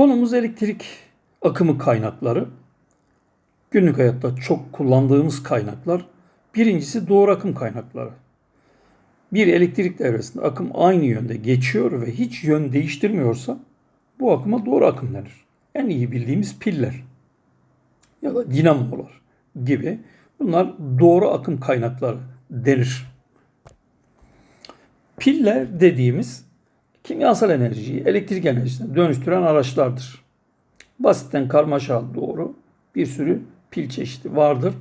Konumuz elektrik akımı kaynakları. Günlük hayatta çok kullandığımız kaynaklar. Birincisi doğru akım kaynakları. Bir elektrik devresinde akım aynı yönde geçiyor ve hiç yön değiştirmiyorsa bu akıma doğru akım denir. En iyi bildiğimiz piller ya da dinamolar gibi bunlar doğru akım kaynakları denir. Piller dediğimiz kimyasal enerjiyi elektrik enerjisine dönüştüren araçlardır. Basitten karmaşa doğru bir sürü pil çeşidi vardır.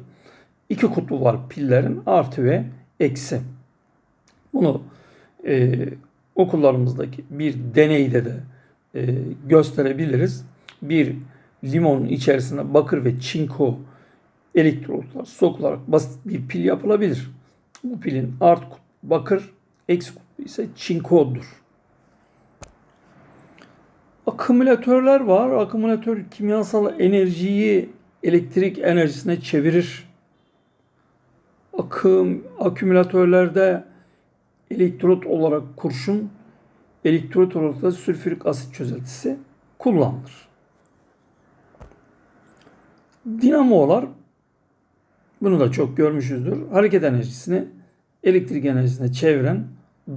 İki kutbu var pillerin artı ve eksi. Bunu e, okullarımızdaki bir deneyde de e, gösterebiliriz. Bir limonun içerisine bakır ve çinko elektrotlar sokularak basit bir pil yapılabilir. Bu pilin art kutbu bakır, eksi kutbu ise çinkodur. Akümülatörler var. Akümülatör kimyasal enerjiyi elektrik enerjisine çevirir. Akım akümülatörlerde elektrot olarak kurşun, elektrot olarak da sülfürik asit çözeltisi kullanılır. Dinamolar bunu da çok görmüşüzdür. Hareket enerjisini elektrik enerjisine çeviren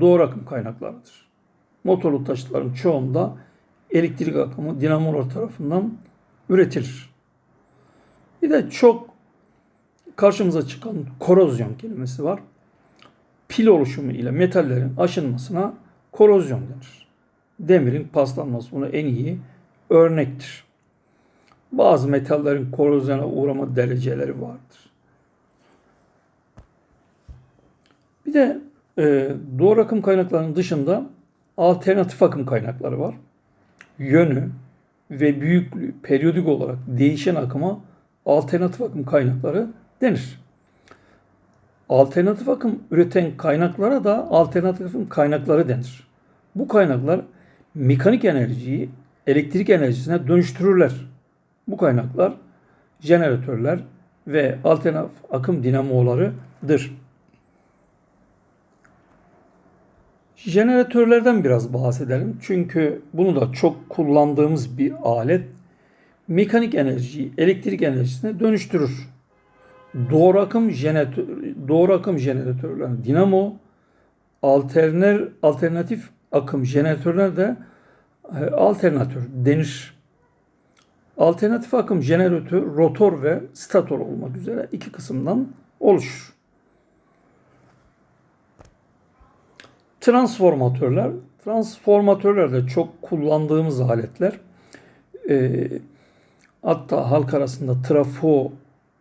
doğru akım kaynaklarıdır. Motorlu taşıtların çoğunda elektrik akımı dinamolar tarafından üretilir. Bir de çok karşımıza çıkan korozyon kelimesi var. Pil oluşumu ile metallerin aşınmasına korozyon denir. Demirin paslanması buna en iyi örnektir. Bazı metallerin korozyona uğrama dereceleri vardır. Bir de e, doğru akım kaynaklarının dışında alternatif akım kaynakları var. Yönü ve büyüklüğü periyodik olarak değişen akıma alternatif akım kaynakları denir. Alternatif akım üreten kaynaklara da alternatif akım kaynakları denir. Bu kaynaklar mekanik enerjiyi elektrik enerjisine dönüştürürler. Bu kaynaklar jeneratörler ve alternatif akım dinamolarıdır. Jeneratörlerden biraz bahsedelim. Çünkü bunu da çok kullandığımız bir alet. Mekanik enerjiyi elektrik enerjisine dönüştürür. Doğru akım jeneratör, doğru akım jeneratörler dinamo, alterner, alternatif akım jeneratörler de e, alternatör denir. Alternatif akım jeneratör rotor ve stator olmak üzere iki kısımdan oluşur. Transformatörler. Transformatörler de çok kullandığımız aletler. E, hatta halk arasında trafo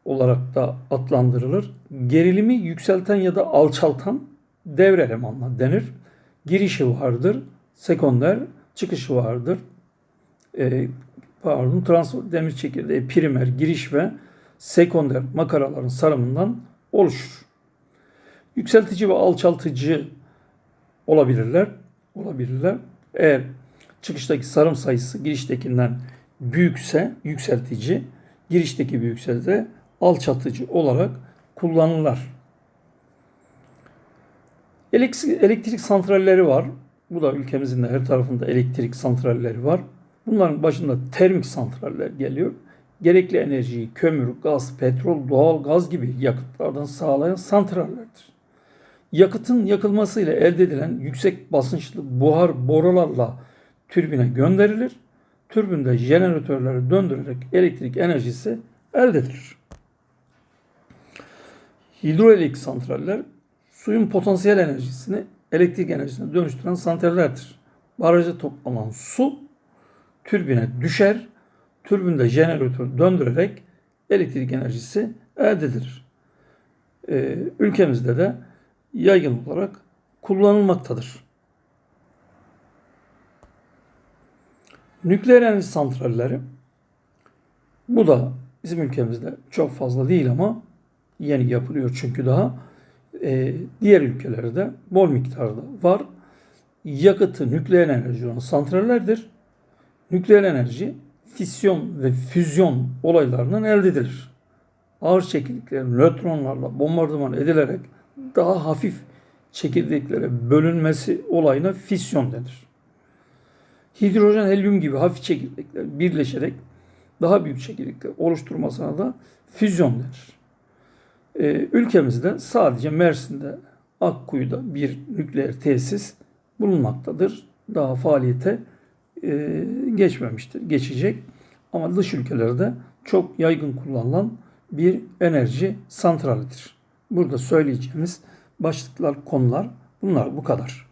olarak da adlandırılır. Gerilimi yükselten ya da alçaltan devre elemanlar denir. Girişi vardır, sekonder, çıkışı vardır. E, pardon, transfer demir çekirdeği primer, giriş ve sekonder makaraların sarımından oluşur. Yükseltici ve alçaltıcı olabilirler. Olabilirler. Eğer çıkıştaki sarım sayısı giriştekinden büyükse yükseltici, girişteki büyükse de alçaltıcı olarak kullanırlar. Elektrik santralleri var. Bu da ülkemizin de her tarafında elektrik santralleri var. Bunların başında termik santraller geliyor. Gerekli enerjiyi kömür, gaz, petrol, doğal gaz gibi yakıtlardan sağlayan santrallerdir. Yakıtın yakılmasıyla elde edilen yüksek basınçlı buhar borularla türbine gönderilir. Türbünde jeneratörleri döndürerek elektrik enerjisi elde edilir. Hidroelektrik santraller suyun potansiyel enerjisini elektrik enerjisine dönüştüren santrallerdir. Barajda toplanan su türbine düşer, türbünde jeneratör döndürerek elektrik enerjisi elde edilir. Ee, ülkemizde de yaygın olarak kullanılmaktadır. Nükleer enerji santralleri bu da bizim ülkemizde çok fazla değil ama yeni yapılıyor çünkü daha e, diğer ülkelerde bol miktarda var. Yakıtı nükleer enerji olan santrallerdir. Nükleer enerji fisyon ve füzyon olaylarından elde edilir. Ağır çekirdeklerin nötronlarla bombardıman edilerek daha hafif çekirdeklere bölünmesi olayına fisyon denir. Hidrojen, helyum gibi hafif çekirdekler birleşerek daha büyük çekirdekler oluşturmasına da füzyon denir. Ee, ülkemizde sadece Mersin'de Akkuyu'da bir nükleer tesis bulunmaktadır. Daha faaliyete e, geçmemiştir. Geçecek. Ama dış ülkelerde çok yaygın kullanılan bir enerji santralidir. Burada söyleyeceğimiz başlıklar, konular bunlar bu kadar.